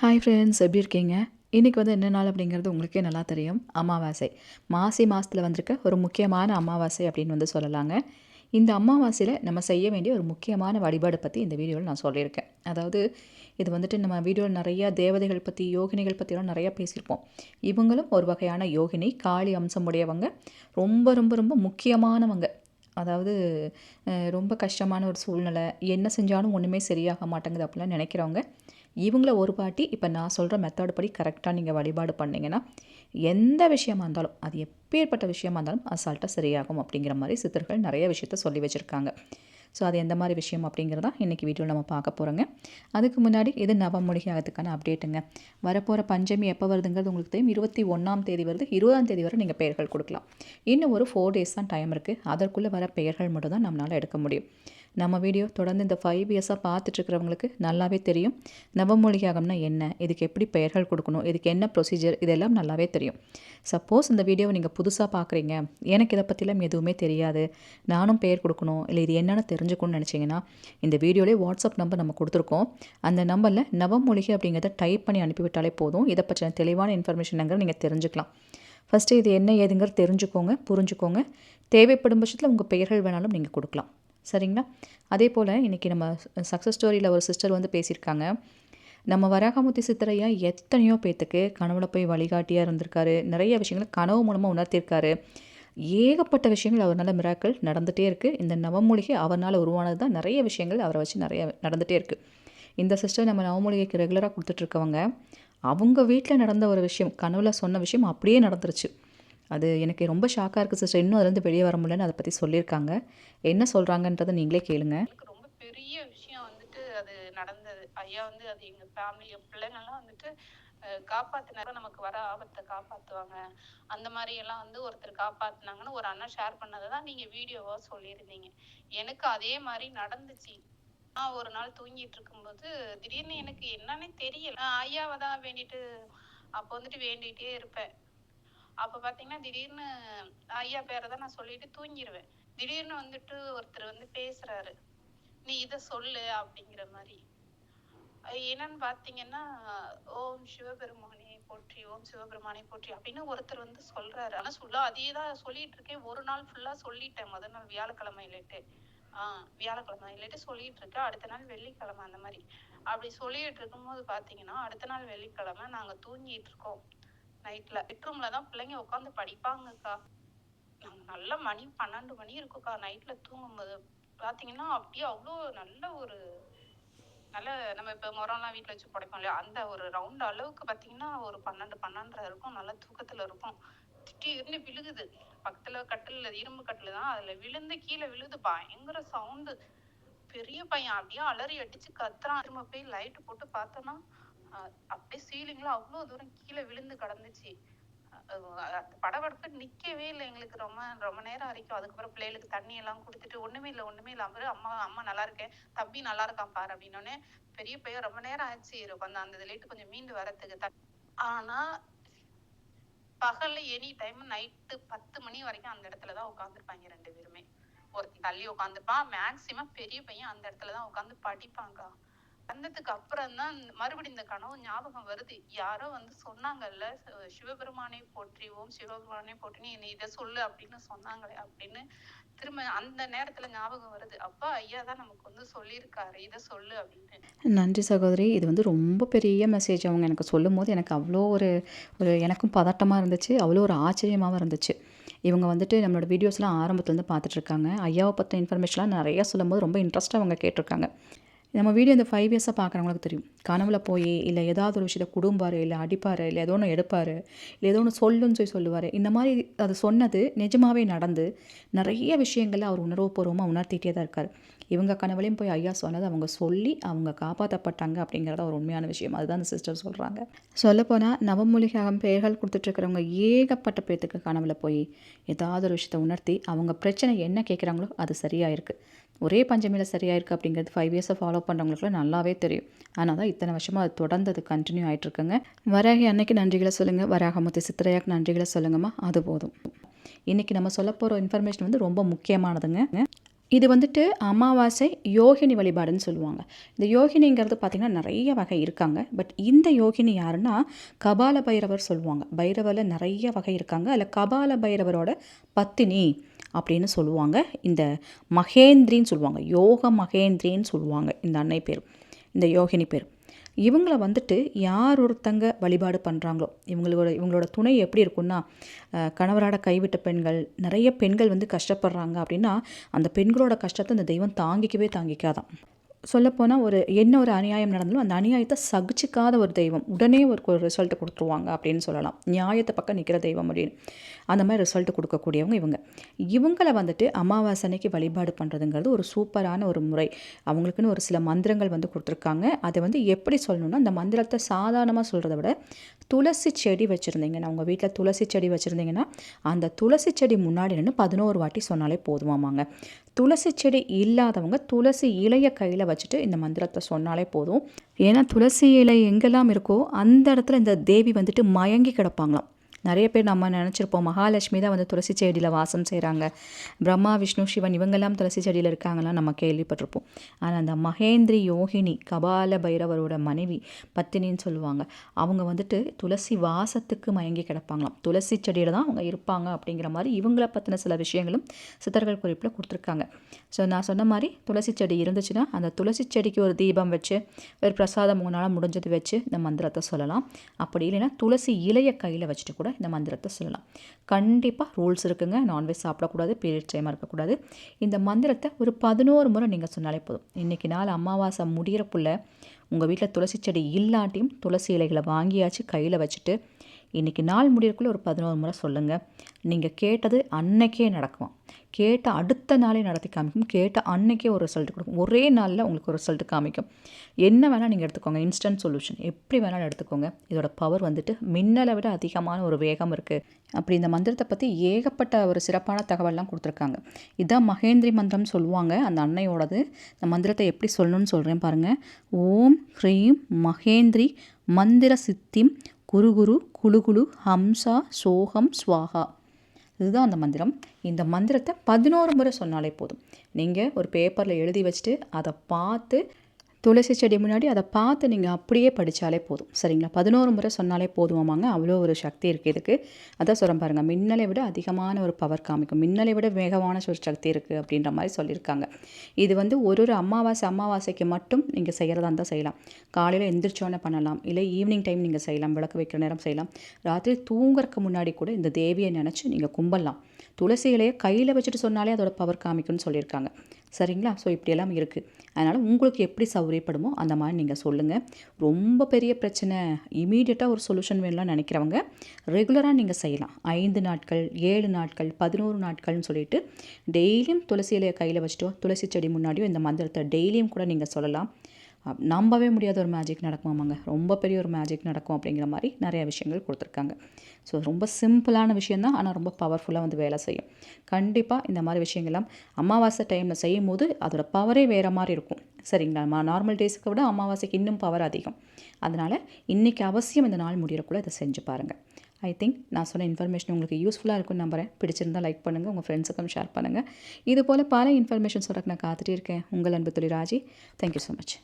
Hi friends எப்படி இருக்கீங்க? இன்றைக்கி வந்து என்ன நாள் அப்படிங்கிறது உங்களுக்கே நல்லா தெரியும். அமாவாசை. மாசி மாதத்தில் வந்திருக்க ஒரு முக்கியமான அமாவாசை அப்படின்னு வந்து சொல்லலாங்க. இந்த அமாவாசையில் நம்ம செய்ய வேண்டிய ஒரு முக்கியமான வழிபாடு பற்றி இந்த வீடியோவில் நான் சொல்லியிருக்கேன். அதாவது இது வந்துட்டு நம்ம வீடியோவில் நிறையா தேவதைகள் பற்றி யோகினிகள் பற்றிலாம் நிறையா பேசியிருப்போம். இவங்களும் ஒரு வகையான யோகினி காளி அம்சம் உடையவங்க ரொம்ப ரொம்ப ரொம்ப முக்கியமானவங்க. அதாவது ரொம்ப கஷ்டமான ஒரு சூழ்நிலை. என்ன செஞ்சாலும் ஒன்றுமே சரியாக மாட்டேங்குது அப்படிலாம் நினைக்கிறவங்க. இவங்கள ஒரு பாட்டி இப்போ நான் சொல்கிற மெத்தட் படி கரெக்டாக நீங்கள் வழிபாடு பண்ணீங்கன்னா எந்த விஷயமா இருந்தாலும் அது எப்பேற்பட்ட விஷயமா இருந்தாலும் அசால்ட்டாக சரியாகும் அப்படிங்கிற மாதிரி சித்தர்கள் நிறைய விஷயத்த சொல்லி வச்சுருக்காங்க. ஸோ அது எந்த மாதிரி விஷயம் அப்படிங்கிறதா இன்றைக்கி வீடியோவில் நம்ம பார்க்க போகிறோங்க அதுக்கு முன்னாடி இது நவமொழிகை ஆகிறதுக்கான அப்டேட்டுங்க வரப்போகிற பஞ்சமி எப்போ வருதுங்கிறது உங்களுக்கு தெரியும். இருபத்தி ஒன்றாம் தேதி வருது. இருபதாம் தேதி வரை நீங்கள் பெயர்கள் கொடுக்கலாம். இன்னும் ஒரு ஃபோர் டேஸ் தான் டைம் இருக்குது அதற்குள்ளே வர பெயர்கள் மட்டும் தான் நம்மளால் எடுக்க முடியும். நம்ம வீடியோ தொடர்ந்து இந்த ஃபைவ் இயர்ஸாக பார்த்துட்ருக்கிறவங்களுக்கு நல்லாவே தெரியும். நவமொழியாகம்னா என்ன? இதுக்கு எப்படி பெயர்கள் கொடுக்கணும்? இதுக்கு என்ன ப்ரொசீஜர் இதெல்லாம் நல்லாவே தெரியும். சப்போஸ் இந்த வீடியோவை நீங்கள் புதுசாக பார்க்குறீங்க. எனக்கு இதை பற்றிலாம் எதுவுமே தெரியாது. நானும் பெயர் கொடுக்கணும். இல்லை இது என்னென்னு தெரிஞ்சுக்கணும்னு நினச்சிங்கன்னா இந்த வீடியோலேயே வாட்ஸ்அப் நம்பர் நம்ம கொடுத்துருக்கோம். அந்த நம்பரில் நவமொழிகை அப்படிங்கிறத டைப் பண்ணி அனுப்பிவிட்டாலே போதும். இதை பற்றின தெளிவான இன்ஃபர்மேஷனுங்கிற நீங்கள் தெரிஞ்சுக்கலாம். ஃபஸ்ட்டு இது என்ன ஏதுங்கிறது தெரிஞ்சுக்கோங்க புரிஞ்சுக்கோங்க. தேவைப்படும் பட்சத்தில் உங்கள் பெயர்கள் வேணாலும் நீங்கள் கொடுக்கலாம். சரிங்களா? அதே போல் இன்றைக்கி நம்ம சக்ஸஸ் ஸ்டோரியில் ஒரு சிஸ்டர் வந்து பேசியிருக்காங்க. நம்ம வராகமுத்தி சித்தரையா எத்தனையோ பேத்துக்கு கனவுல போய் வழிகாட்டியாக இருந்திருக்காரு. நிறைய விஷயங்களை கனவு மூலமாக உணர்த்தியிருக்காரு ஏகப்பட்ட விஷயங்கள் அவர்னால மிராக்கள் நடந்துகிட்டே இருக்குது இந்த நவமூலிகை அவர்னால் உருவானது தான் நிறைய விஷயங்கள் அவரை வச்சு நிறைய நடந்துகிட்டே இருக்குது இந்த சிஸ்டர் நம்ம நவமூலிகைக்கு ரெகுலராக கொடுத்துட்ருக்கவங்க அவங்க வீட்டில் நடந்த ஒரு விஷயம் கனவுல சொன்ன விஷயம் அப்படியே நடந்துருச்சு. அது எனக்கு ரொம்ப ஷாக்காக இருக்குது சிஸ்டர் இன்னும் அதுலேருந்து வெளியே வர முடியலன்னு அதை பற்றி சொல்லியிருக்காங்க என்ன சொல்கிறாங்கன்றதை நீங்களே கேளுங்க. எனக்கு ரொம்ப பெரிய விஷயம் வந்துட்டு அது நடந்தது. ஐயா வந்து அது எங்கள் ஃபேமிலி என் பிள்ளைங்கள்லாம் வந்துட்டு அஹ், நமக்கு வர ஆபத்தை காப்பாத்துவாங்க. அந்த மாதிரி எல்லாம் வந்து ஒருத்தர் காப்பாத்தினாங்கன்னு ஒரு அண்ணன் ஷேர் பண்ணதை தான் நீங்க வீடியோவா சொல்லியிருந்தீங்க. எனக்கு அதே மாதிரி நடந்துச்சு. நான் ஒரு நாள் தூங்கிட்டு இருக்கும்போது திடீர்னு எனக்கு என்னன்னே தெரியல. ஐயாவை தான் வேண்டிட்டு அப்போ வந்துட்டு வேண்டிகிட்டே இருப்பேன். அப்போ பார்த்தீங்கன்னா திடீர்னு ஐயா பேரை தான் நான் சொல்லிட்டு தூங்கிடுவேன் திடீர்னு வந்துட்டு ஒருத்தர் வந்து பேசுறாரு. நீ இத சொல்லு அப்படிங்கிற மாதிரி. என்னன்னு பாத்தீங்கன்னா ஓம் சிவபெருமானே போற்றி ஓம் சிவபெருமானே போற்றி அப்படின்னு ஒருத்தர் வந்து சொல்றாரு. ஆனா ஃபுல்லா அதே தான் சொல்லிட்டு இருக்கேன். ஒரு நாள் ஃபுல்லா சொல்லிட்டேன். முதல் நாள் வியாழக்கிழமை இல்லைட்டு. ஆஹ் வியாழக்கிழமை இல்லைட்டு சொல்லிட்டு இருக்கேன். அடுத்த நாள் வெள்ளிக்கிழமை அந்த மாதிரி. அப்படி சொல்லிட்டு இருக்கும்போது பாத்தீங்கன்னா அடுத்த நாள் வெள்ளிக்கிழமை நாங்க தூங்கிட்டு இருக்கோம். நைட்ல பெட்ரூம்ல தான் பிள்ளைங்க உட்காந்து படிப்பாங்கக்கா. நல்ல மணி பன்னெண்டு மணி இருக்குக்கா நைட்ல தூங்கும்போது. பாத்தீங்கன்னா அப்படியே அவ்வளோ நல்ல ஒரு நல்ல நம்ம இப்ப முறம்லாம் வீட்டுல வச்சு படைப்போம் இல்லையா? அந்த ஒரு ரவுண்ட் அளவுக்கு பாத்தீங்கன்னா ஒரு பன்னெண்டு பன்னெண்டரை இருக்கும். நல்ல தூக்கத்துல இருக்கும். திடீர்னு விழுகுது. பக்கத்துல கட்டில் இரும்பு கட்டில் தான். அதுல விழுந்து கீழே விழுது. பயங்கர சவுண்டு பெரிய பையன் அப்படியே அலறி அடிச்சு கத்துறான். திரும்ப போய் லைட் போட்டு பார்த்தோன்னா அப்படியே சீலிங்ல அவ்வளோ தூரம் கீழே விழுந்து கிடந்துச்சு. படபடப்பு நிக்கவே இல்லை எங்களுக்கு ரொம்ப ரொம்ப நேரம் வரைக்கும். அதுக்கப்புறம் பிள்ளைகளுக்கு தண்ணி எல்லாம் கொடுத்துட்டு ஒண்ணுமே இல்லை ஒண்ணுமே இல்லை அப்புறம் அம்மா அம்மா நல்லா இருக்கேன். தம்பி நல்லா இருக்கான் பாரு அப்படின்னோடனே பெரிய பையன் ரொம்ப நேரம் ஆச்சு. கொஞ்சம் அந்த லேட்டு கொஞ்சம் மீண்டு வரத்துக்கு. ஆனா பகல்ல எனி டைம் நைட்டு பத்து மணி வரைக்கும் அந்த இடத்துலதான் உட்காந்துருப்பாங்க ரெண்டு பேருமே. ஒருத்தன் தள்ளி உட்காந்துப்பான் மேக்சிமம் பெரிய பையன் அந்த இடத்துலதான் உட்காந்து படிப்பாங்க வந்ததுக்கு அப்புறம் தான் மறுபடியும் இந்த கனவு ஞாபகம் வருது. யாரோ வந்து சொன்னாங்கல்ல சிவபெருமானை போற்றி ஓம் சிவபெருமானை போற்றி நீ இதை சொல்லு அப்படின்னு சொன்னாங்களே அப்படின்னு திரும்ப அந்த நேரத்துல ஞாபகம் வருது. அப்பா ஐயா தான் நமக்கு வந்து சொல்லியிருக்காரு இதை சொல்லு அப்படின்னு. நன்றி சகோதரி. இது வந்து ரொம்ப பெரிய மெசேஜ் அவங்க எனக்கு சொல்லும் போது எனக்கு அவ்வளோ ஒரு ஒரு எனக்கும் பதட்டமாக இருந்துச்சு அவ்வளோ ஒரு ஆச்சரியமாகவும் இருந்துச்சு. இவங்க வந்துட்டு நம்மளோட வீடியோஸ்லாம் ஆரம்பத்துலேருந்து பார்த்துட்ருக்காங்க ஐயாவை பற்றின இன்ஃபர்மேஷன்லாம் நிறையா சொல்லும்போது ரொம்ப இன்ட்ரெஸ்ட்டாக அவங்க கேட்டிருக்காங்க. நம்ம வீடியோ இந்த ஃபைவ் இயர்ஸாக பார்க்குறவங்களுக்கு தெரியும். கனவுல போய் இல்லை ஏதாவது ஒரு விஷயத்தை கொடும்பார் இல்லை அடிப்பார் இல்லை ஏதோ ஒன்று எடுப்பார் இல்லை ஏதோ ஒன்று சொல்லுன்னு சொல்லி சொல்லுவார். இந்த மாதிரி அது சொன்னது நிஜமாகவே நடந்து நிறைய விஷயங்களை அவர் உணர்வுபூர்வமாக உணர்த்திட்டே தான் இருக்கார். இவங்க கனவுலையும் போய் ஐயா சொன்னது அவங்க சொல்லி அவங்க காப்பாற்றப்பட்டாங்க அப்படிங்கிறத ஒரு உண்மையான விஷயம். அதுதான் அந்த சிஸ்டர் சொல்கிறாங்க சொல்லப்போனால் நவமூலிகாகம் பெயர்கள் கொடுத்துட்ருக்கிறவங்க ஏகப்பட்ட பேர்த்துக்கு கனவுல போய் ஏதாவது ஒரு விஷயத்தை உணர்த்தி அவங்க பிரச்சனை என்ன கேட்குறாங்களோ அது சரியாக இருக்குது ஒரே பஞ்சமில சரியாயிருக்கு அப்படிங்கிறது ஃபைவ் இயர்ஸை ஃபாலோ பண்ணுறவங்களுக்குலாம் நல்லாவே தெரியும். ஆனால் தான் இத்தனை வருஷமாக அது தொடர்ந்து அது கண்டினியூ ஆகிட்டுருக்குங்க வராகி அன்னைக்கு நன்றிகளை சொல்லுங்கள் வராகமுத்தி சித்திரையாக்கு நன்றிகளை சொல்லுங்கம்மா. அது போதும். இன்றைக்கி நம்ம சொல்ல போகிற இன்ஃபர்மேஷன் வந்து ரொம்ப முக்கியமானதுங்க. இது வந்துட்டு அமாவாசை யோகினி வழிபாடுன்னு சொல்லுவாங்க. இந்த யோகினிங்கிறது பார்த்திங்கன்னா நிறைய வகை இருக்காங்க. பட் இந்த யோகினி யாருன்னா கபால பைரவர் சொல்லுவாங்க. பைரவரில் நிறைய வகை இருக்காங்க. அதில் கபால பைரவரோட பத்தினி அப்படின்னு சொல்லுவாங்க. இந்த மகேந்திரின்னு சொல்லுவாங்க. யோக மகேந்திரின்னு சொல்லுவாங்க இந்த அன்னை பேர். இந்த யோகினி பேர். இவங்கள வந்துட்டு யார் ஒருத்தங்க வழிபாடு பண்ணுறாங்களோ இவங்களோட இவங்களோட துணை எப்படி இருக்கும்னா கணவராட கைவிட்ட பெண்கள் நிறைய பெண்கள் வந்து கஷ்டப்படுறாங்க அப்படின்னா அந்த பெண்களோட கஷ்டத்தை அந்த தெய்வம் தாங்கிக்கவே தாங்கிக்காதான் சொல்லப்போனால் ஒரு என்ன ஒரு அநியாயம் நடந்தாலும் அந்த அநியாயத்தை சகிச்சிக்காத ஒரு தெய்வம் உடனே ஒரு ஒரு கொடுத்துருவாங்க அப்படின்னு சொல்லலாம். நியாயத்தை பக்கம் நிற்கிற தெய்வம் அப்படின்னு. அந்த மாதிரி ரிசல்ட் கொடுக்கக்கூடியவங்க இவங்க. இவங்கள வந்துட்டு அமாவாசை அன்னைக்கு வழிபாடு பண்ணுறதுங்கிறது ஒரு சூப்பரான ஒரு முறை. அவங்களுக்குன்னு ஒரு சில மந்திரங்கள் வந்து கொடுத்துருக்காங்க. அதை வந்து எப்படி சொல்லணும்னா அந்த மந்திரத்தை சாதாரணமாக சொல்கிறத விட துளசி செடி வச்சுருந்தீங்கன்னா உங்கள் வீட்டில் துளசி செடி வச்சுருந்தீங்கன்னா அந்த துளசி செடி முன்னாடி நின்று பதினோரு வாட்டி சொன்னாலே போதுமாமாங்க. துளசி செடி இல்லாதவங்க துளசி இலைய கையில் வச்சுட்டு இந்த மந்திரத்தை சொன்னாலே போதும். ஏன்னா துளசி இலை எங்கெல்லாம் இருக்கோ அந்த இடத்துல இந்த தேவி வந்துட்டு மயங்கி கிடப்பாங்களாம். நிறைய பேர் நம்ம நினச்சிருப்போம் மகாலட்சுமி தான் வந்து துளசி செடியில் வாசம் செய்கிறாங்க பிரம்மா விஷ்ணு சிவன் இவங்கெல்லாம் துளசி செடியில் இருக்காங்களாம் நம்ம கேள்விப்பட்டிருப்போம். ஆனால் அந்த மகேந்திரி யோகினி கபால பைரவரோட மனைவி பத்தினின்னு சொல்லுவாங்க. அவங்க வந்துட்டு துளசி வாசத்துக்கு மயங்கி கிடப்பாங்களாம். துளசி செடியில் தான் அவங்க இருப்பாங்க அப்படிங்கிற மாதிரி இவங்கள பற்றின சில விஷயங்களும் சித்தர்கள் குறிப்பில் கொடுத்துருக்காங்க. ஸோ நான் சொன்ன மாதிரி துளசி செடி இருந்துச்சுன்னா அந்த துளசி செடிக்கு ஒரு தீபம் வச்சு ஒரு பிரசாதம் உங்களால் முடிஞ்சது வச்சு இந்த மந்திரத்தை சொல்லலாம். அப்படி இல்லைன்னா துளசி இலையை கையில் வச்சுட்டு கூட இந்த மந்திரத்தை சொல்லலாம். கண்டிப்பாக ரூல்ஸ் இருக்குங்க. நான்வெஜ் சாப்பிடக்கூடாது பீரியட் டைமாக இருக்கக்கூடாது. இந்த மந்திரத்தை ஒரு பதினோரு முறை நீங்கள் சொன்னாலே போதும். இன்றைக்கி நாள் அமாவாசை முடிகிறப்புள்ள உங்கள் வீட்டில் துளசி செடி இல்லாட்டியும் துளசி இலைகளை வாங்கியாச்சு கையில் வச்சுட்டு இன்றைக்கி நாள் முடியறக்குள்ளே ஒரு பதினோரு முறை சொல்லுங்கள் நீங்கள் கேட்டது அன்னைக்கே நடக்கும் கேட்ட அடுத்த நாளே நடத்தி காமிக்கும். கேட்ட அன்னைக்கே ஒரு ரிசல்ட் கொடுக்கும். ஒரே நாளில் உங்களுக்கு ஒரு ரிசல்ட் காமிக்கும். என்ன வேணால் நீங்கள் எடுத்துக்கோங்க. இன்ஸ்டன்ட் சொல்யூஷன் எப்படி வேணாலும் எடுத்துக்கோங்க. இதோட பவர் வந்துட்டு மின்னலை விட அதிகமான ஒரு வேகம் இருக்குது அப்படி இந்த மந்திரத்தை பற்றி ஏகப்பட்ட ஒரு சிறப்பான தகவல்லாம் கொடுத்துருக்காங்க. இதான் மகேந்திரி மந்திரம் சொல்லுவாங்க. அந்த அன்னையோடது. இந்த மந்திரத்தை எப்படி சொல்லணும்னு சொல்கிறேன் பாருங்கள் ஓம் ஹ்ரீம் மகேந்திரி மந்திர சித்திம் குருகுரு குலுகுலு ஹம்சா சோகம் ஸ்வாஹா இதுதான் அந்த மந்திரம். இந்த மந்திரத்தை பதினோரு முறை சொன்னாலே போதும். நீங்கள் ஒரு பேப்பரில் எழுதி வச்சுட்டு அதை பார்த்து துளசி செடி முன்னாடி அதை பார்த்து நீங்கள் அப்படியே படித்தாலே போதும். சரிங்களா? பதினோரு முறை சொன்னாலே போதுமாமாங்க. அவ்வளோ ஒரு சக்தி இருக்குது இதுக்கு. அதான் சொல்கிறேன் பாருங்கள் மின்னலை விட அதிகமான ஒரு பவர் காமிக்கும். மின்னலை விட வேகமான ஒரு சக்தி இருக்குது அப்படின்ற மாதிரி சொல்லியிருக்காங்க. இது வந்து ஒரு ஒரு அமாவாசை அமாவாசைக்கு மட்டும் நீங்கள் செய்கிறதா இருந்தால் செய்யலாம். காலையில் எந்திரிச்சோன்னே பண்ணலாம். இல்லை ஈவினிங் டைம் நீங்கள் செய்யலாம். விளக்கு வைக்கிற நேரம் செய்யலாம். ராத்திரி தூங்குறதுக்கு முன்னாடி கூட இந்த தேவியை நினச்சி நீங்கள் கும்பிடலாம். துளசி இலையை கையில் வச்சுட்டு சொன்னாலே அதோட பவர் காமிக்கும்னு சொல்லியிருக்காங்க. சரிங்களா? ஸோ இப்படியெல்லாம் இருக்குது அதனால் உங்களுக்கு எப்படி சௌகரியப்படுமோ அந்த மாதிரி நீங்கள் சொல்லுங்கள் ரொம்ப பெரிய பிரச்சனை. இமீடியட்டாக ஒரு சொல்யூஷன் வேணும்லாம் நினைக்கிறவங்க ரெகுலராக நீங்கள் செய்யலாம். ஐந்து நாட்கள் ஏழு நாட்கள் பதினோரு நாட்கள்னு சொல்லிட்டு டெய்லியும் துளசி இலையை கையில் வச்சுட்டோ துளசி செடி முன்னாடியோ இந்த மந்திரத்தை டெய்லியும் கூட நீங்கள் சொல்லலாம். நம்பவே முடியாத ஒரு மேஜிக் நடக்குமாமாங்க. ரொம்ப பெரிய ஒரு மேஜிக் நடக்கும் அப்படிங்கிற மாதிரி நிறைய விஷயங்கள் கொடுத்துருக்காங்க. ஸோ ரொம்ப சிம்பிளான விஷயந்தான் ஆனால் ரொம்ப பவர்ஃபுல்லாக வந்து வேலை செய்யும். கண்டிப்பாக இந்த மாதிரி விஷயங்கள்லாம் அமாவாசை டைமில் செய்யும் போது அதோட பவரே வேறு மாதிரி இருக்கும். சரிங்களா? நார்மல் டேஸுக்கு விட அமாவாசைக்கு இன்னும் பவர் அதிகம். அதனால் இன்றைக்கி அவசியம் இந்த நாள் முடியறக்குள்ளே இதை செஞ்சு பாருங்கள் ஐ திங்க் நான் சொன்ன இன்ஃபர்மேஷன் உங்களுக்கு யூஸ்ஃபுல்லாக இருக்கும்னு நம்புகிறேன் பிடிச்சிருந்தா லைக் பண்ணுங்கள் உங்கள் ஃப்ரெண்ட்ஸுக்கும் ஷேர் பண்ணுங்கள் இது போல் பல இன்ஃபர்மேஷன் சொல்கிறக்கு நான் காத்துட்டு இருக்கேன். உங்கள் அன்பு தொழில் ராஜி. Thank you so much